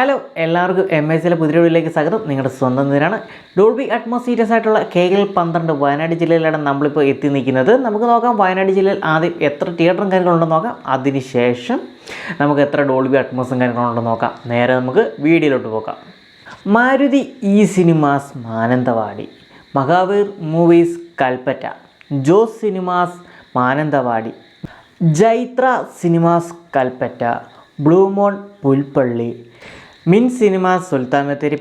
എല്ലാവർക്കും M S സിയിലെ പുതിയ വീട്ടിലേക്ക് സ്വാഗതം. നിങ്ങളുടെ സ്വന്തം നിരാണ് ഡോൾബി അറ്റ്മോസ്ഫിയറസ് ആയിട്ടുള്ള കെ എൽ പന്ത്രണ്ട് വയനാട് ജില്ലയിലാണ് നമ്മളിപ്പോൾ എത്തി നിൽക്കുന്നത്. നമുക്ക് നോക്കാം വയനാട് ജില്ലയിൽ ആദ്യം എത്ര തിയേറ്ററും കാര്യങ്ങളുണ്ടെന്ന് നോക്കാം. അതിനുശേഷം നമുക്ക് എത്ര ഡോൾബി അറ്റ്മോസും കാര്യങ്ങളുണ്ടെന്ന് നോക്കാം. നേരെ നമുക്ക് വീഡിയോയിലോട്ട് പോകാം. Maruti E cinemas Mananthavady Mahaveer movies Kalpetta Jose cinemas Mananthavady Jaithra cinemas Kalpetta blue moon Pulpally മിൻ സിനിമ സുൽത്താൻ ബത്തേരി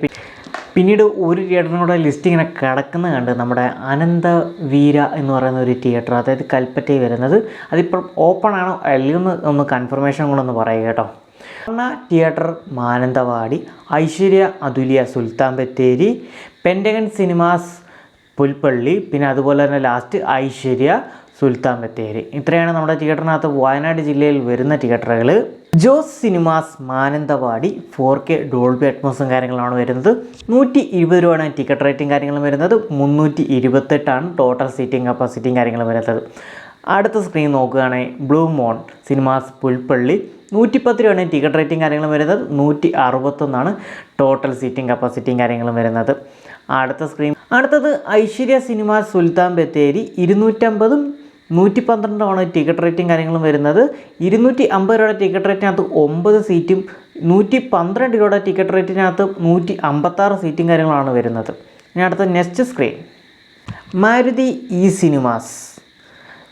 പിന്നീട് ഒരു തിയേറ്ററിനും കൂടെ ലിസ്റ്റ് ഇങ്ങനെ കിടക്കുന്ന കണ്ട് നമ്മുടെ അനന്ത വീര എന്ന് പറയുന്ന ഒരു തിയേറ്റർ അതായത് കൽപ്പറ്റയിൽ വരുന്നത്. അതിപ്പോൾ ഓപ്പൺ ആണോ അല്ലെന്ന് ഒന്ന് കൺഫർമേഷൻ കൂടെ ഒന്ന് പറയുക കേട്ടോ. Anna theatre Mananthavady Aishwarya Athulya Sultan Bathery pentagon cinemas Pulpally പിന്നെ അതുപോലെ തന്നെ ലാസ്റ്റ് ഐശ്വര്യ സുൽത്താൻ ബത്തേരി. ഇത്രയാണ് നമ്മുടെ തിയേറ്ററിനകത്ത് വയനാട് ജില്ലയിൽ വരുന്ന തിയേറ്ററുകൾ Jose cinemas Mananthavady four K Dolby അറ്റ്മോസും കാര്യങ്ങളാണ് വരുന്നത്. നൂറ്റി ഇരുപത് രൂപയാണ് ടിക്കറ്റ് റേറ്റും കാര്യങ്ങളും വരുന്നത്. മുന്നൂറ്റി ഇരുപത്തെട്ടാണ് ടോട്ടൽ സീറ്റിംഗ് കപ്പാസിറ്റിയും കാര്യങ്ങളും വരുന്നത്. അടുത്ത സ്ക്രീൻ നോക്കുകയാണെങ്കിൽ ബ്ലൂ മോൺ സിനിമാസ് പുൽപ്പള്ളി. നൂറ്റിപ്പത്ത് രൂപയാണ് ടിക്കറ്റ് റേറ്റും കാര്യങ്ങളും വരുന്നത്. നൂറ്റി അറുപത്തൊന്നാണ് ടോട്ടൽ സീറ്റിംഗ് കപ്പാസിറ്റിയും കാര്യങ്ങളും വരുന്നത്. അടുത്ത സ്ക്രീൻ അടുത്തത് ഐശ്വര്യ സിനിമാസ് സുൽത്താൻ ബത്തേരി. ഇരുന്നൂറ്റമ്പതും നൂറ്റി പന്ത്രണ്ടാണ് ടിക്കറ്റ് റേറ്റും കാര്യങ്ങളും വരുന്നത്. ഇരുന്നൂറ്റി അമ്പത് രൂപയുടെ ടിക്കറ്റ് റേറ്റിനകത്ത് ഒമ്പത് സീറ്റും നൂറ്റി പന്ത്രണ്ട് രൂപയുടെ ടിക്കറ്റ് റേറ്റിനകത്ത് നൂറ്റി അമ്പത്താറ് സീറ്റും കാര്യങ്ങളാണ് വരുന്നത്. ഇനി അടുത്ത next screen Maruti E cinemas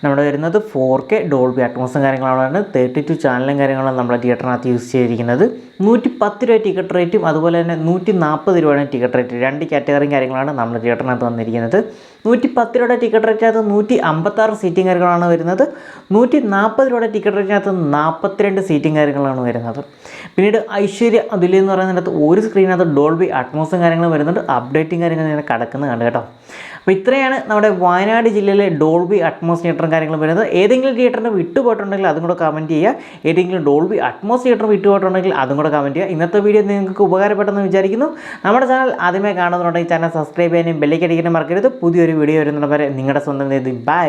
നമ്മുടെ വരുന്നത് ഫോർ കെ ഡോൾബി അറ്റ്മോസും കാര്യങ്ങളാണ്. തേർട്ടി ടു ചാനലും കാര്യങ്ങളാണ് നമ്മുടെ തിയേറ്ററിനകത്ത് യൂസ് ചെയ്തിരിക്കുന്നത്. നൂറ്റി പത്ത് രൂപ ടിക്കറ്റ് റേറ്റും അതുപോലെ തന്നെ നൂറ്റി നാൽപ്പത് രൂപയാണ് ടിക്കറ്റ് റേറ്റ് രണ്ട് കാറ്റഗറിയും കാര്യങ്ങളാണ് നമ്മുടെ തിയേറ്ററിനകത്ത് വന്നിരിക്കുന്നത്. നൂറ്റി പത്ത് രൂപയുടെ ടിക്കറ്റ് റേറ്റിനകത്ത് നൂറ്റി അമ്പത്താറ് സീറ്റിംഗ് കാര്യങ്ങളാണ് വരുന്നത്. നൂറ്റി നാൽപ്പത് രൂപയുടെ ടിക്കറ്റ് റേറ്റിനകത്ത് നാൽപ്പത്തിരണ്ട് സീറ്റിംഗ് കാര്യങ്ങളാണ് വരുന്നത്. പിന്നീട് ഐശ്വര്യ അതുല്യ എന്ന് പറയുന്നതിനകത്ത് ഒരു സ്ക്രീനകത്ത് ഡോൾബി അറ്റ്മോസും കാര്യങ്ങളും വരുന്നുണ്ട്. അപ്ഡേറ്റും കാര്യങ്ങളും ഇങ്ങനെ കിടക്കുന്നത് കണ്ട് കേട്ടോ. അപ്പോൾ ഇത്രയാണ് നമ്മുടെ വയനാട് ജില്ലയിലെ ഡോൾബി അറ്റ്മോസ് തിയേറ്ററും കാര്യങ്ങളും വരുന്നത്. ഏതെങ്കിലും തിയേറ്ററിന് വിട്ടുപോയിട്ടുണ്ടെങ്കിൽ അതും കൂടെ കമന്റ് ചെയ്യുക. ഏതെങ്കിലും ഡോൾബി അറ്റ്മോസ് തിയേറ്റർ വിട്ടുപോയിട്ടുണ്ടെങ്കിൽ അതും കൂടെ കമന്റ് ചെയ്യുക. ഇന്നത്തെ വീഡിയോ നിങ്ങൾക്ക് ഉപകാരപ്പെട്ടെന്ന് വിചാരിക്കുന്നു. നമ്മുടെ ചാനൽ ആദ്യമേ കാണുന്നുണ്ടെങ്കിൽ ചാനൽ സബ്സ്ക്രൈബ് ചെയ്യാനും ബെല്ലേക്ക് അടിക്കാനും മറക്കരുത്. പുതിയൊരു വീഡിയോ വരുന്നത് വരെ നിങ്ങളുടെ സ്വന്തം ബൈ